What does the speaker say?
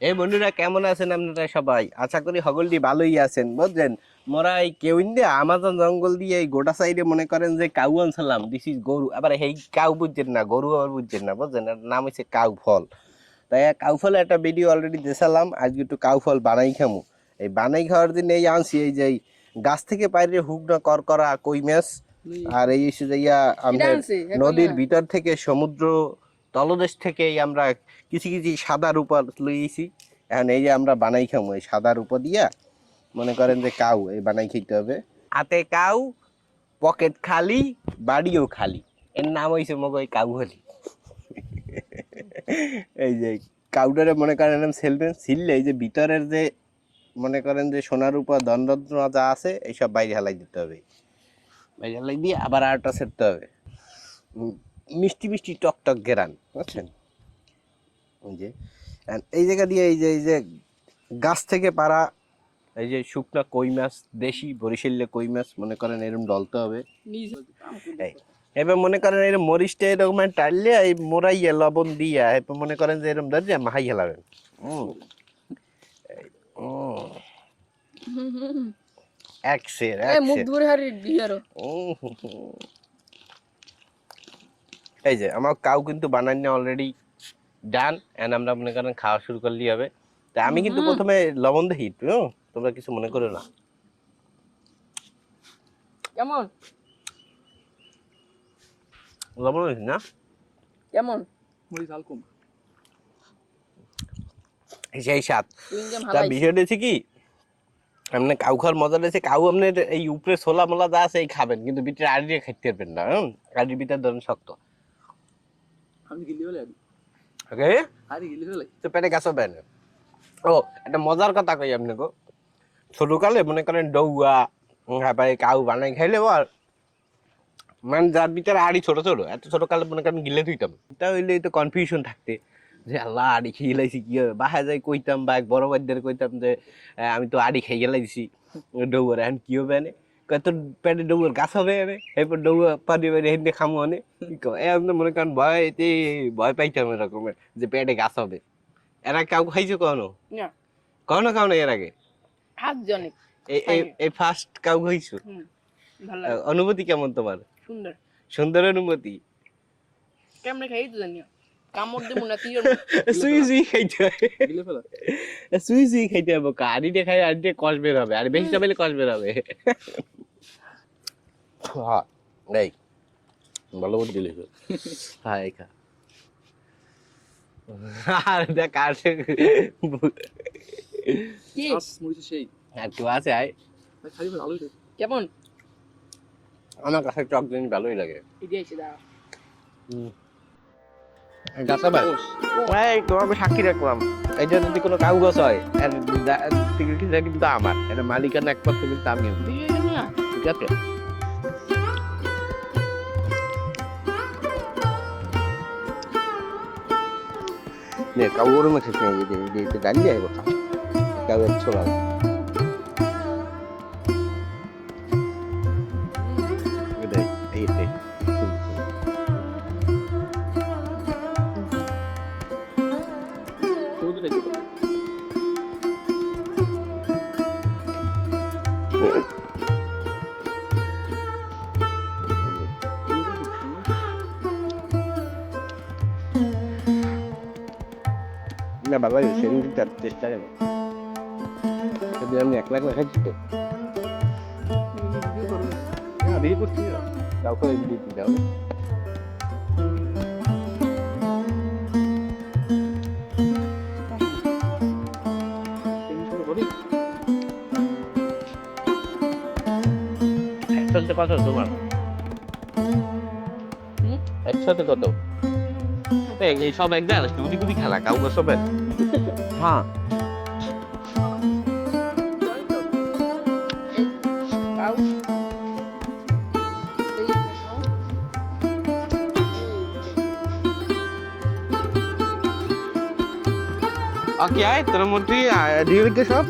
এই বন্ধুরা কেমন আছেন আপনারা সবাই? আশা করি সকলটি ভালোই আছেন বুঝলেন? মোরা এই কেউ দিয়ে আমাজন জঙ্গল দিয়ে এই গোটা সাইডে মনে করেন যে কাউ আনছিলাম দিস ইজ গরু। আবার এই কাউ বুঝছেন না গরু আবার বুঝছেন না বুঝছেন? নাম হচ্ছে কাউ ফল। তাই কাউ ফলের একটা ভিডিও অলরেডি দেখালাম আজকে একটু কাউ ফল বানাই খামু। এই বানাই খাওয়ার দিন এই আনছি এই যে গাছ থেকে বাইরে হুক না কর করা কই মাছ আর এই এসে যাইয়া আমাদের নদীর ভিতর থেকে সমুদ্র তলদেশ থেকে আমরা কিছু কিছু সাদা উপর লইয়েছি এখন এই যে আমরা বানাই খামো, এই সাদা উপর দিয়া মনে করেন যে কাউ, এই বানাই খেতে হবে। হাতে কাউ, পকেট খালি, বাড়িও খালি। এর নাম হয়েছে মগ ওই কাউ হলি। এই যে কাউডারে মনে করেন সেলবেন সিললে এই যে ভিতরের যে মনে করেন যে সোনার উপর দণ্ডত্র যা আছে, এইসব বাইরে হালাই দিতে হবে। বাইরে হালাই দিয়ে আবার আরেকটা সেরতে হবে। মিষ্টি মিষ্টি টক টক গেরান বুঝছেন এই যে এই জায়গা দিয়ে এই যে এই যে গাছ থেকে পারা এই যে শুকনা কই মাছ দেশি বরিশালে কই মাছ মনে করেন এরকম ডলতে হবে এবার মনে করেন এরকম মরিচটা এরকম টাইলে এই মোরাইয়া লবণ দিয়া এরপর মনে করেন যে এরকম ধরে মাহাই হেলাবেন। এই, উম। এক সের মুখ ধরে হারি দিয়ারো। এই যে আমার কাউ কিন্তু বানানো অলরেডি ডান এন্ড আমরা মনে করেন খাওয়া শুরু করলেই হবে। তা আমি কিন্তু প্রথমে লবণ দেখি তোমরা কিছু মনে করো না। কেমন? লবণ হয়েছে না? কেমন? সেই স্বাদ। তা বিষয়টা হচ্ছে কি আপনি কাউ খাওয়ার মজা রয়েছে কাউ আপনার এই উপরে ছোলা মোলা যা আছে এই খাবেন কিন্তু ভিতরে আড়ি দিয়ে খাইতে পারবেন না হুম? আড়ির ভিতরে ধরেন শক্ত আমি গিলি ফেলে আদি ওকে আরে গিলি ফেলে তো পেটে গাছ হবে ও একটা মজার কথা কই আপনাকে ছোটকালে মনে করেন ডৌয়া হ্যাঁ কাউ বানাই খাইলে আর মানে যার ভিতরে আড়ি ছোট ছোট এত ছোট কালে মনে করেন গিলে ধুইতাম তা হইলে তো কনফিউশন থাকতে যে আল্লাহ আড়ি খেয়ে গেলাইছি কি হবে? বাসায় যাই কইতাম বা এক বড় বাদ্যের কইতাম যে আমি তো আড়ি খেয়ে গেলাইছি ডৌয়ার এখন কি হবে এনে? কত পেটে ডৌয়ার গাছ হবে এনে? এরপর ডৌয়া পানি বাড়ি হেঁটে খামো এনে। কি কয় এ আপনি মনে করেন ভয় এতে ভয় পাইতাম এরকমের যে পেটে গাছ হবে। এরা কাউ খাইছো কখনো? না। কখনো খাও না এর আগে? এই ফার্স্ট কাউ খাইছো? অনুভূতি কেমন তোমার? সুন্দর। সুন্দর অনুভূতি? কেমনে খাই তো জানি কামড় দেবো না তুই সুই সুই খাইতে সুই সুই খাইতে হবে আড়িতে খাই আড়িতে কষ বের হবে। আর বেশি চাপাইলে কষ বের হবে। হ্যাঁ এই ভালো বুদ্ধি দিলিস হ্যাঁ এই খা। আর দেখ আর কি? মরিচ সেই। একটু আছে আয়। খালি আলু কেমন? আমার কাছে টক জিনিস ভালোই লাগে। আছে এই সাক্ষী রাখলাম। এটা যদি কোনো কাউ গাছ হয় কিন্তু আমার এটা মালিকানা একমাত্র কিন্তু আমি। দিয়ে গেল না ঠিক আছে নে কাউ গরু মাছ খেয়ে এই যে- এই যে- এই যে ডালিয়ে আইব কাউ এর ছোলা এটাই, না বাবা সেদিন চেষ্টা করব সেদিন আমি এক লাখ খাইছি তো বিয়ে করছি। কাউকে বিয়ে দিতে হবে একসাথে কত তোমার? একসাথে কত? এই সব এক জায়গায় কুদি কুদি খেলা কাউকে সব। হ্যাঁ। আয় তোর মধ্যে দিয়ে সব।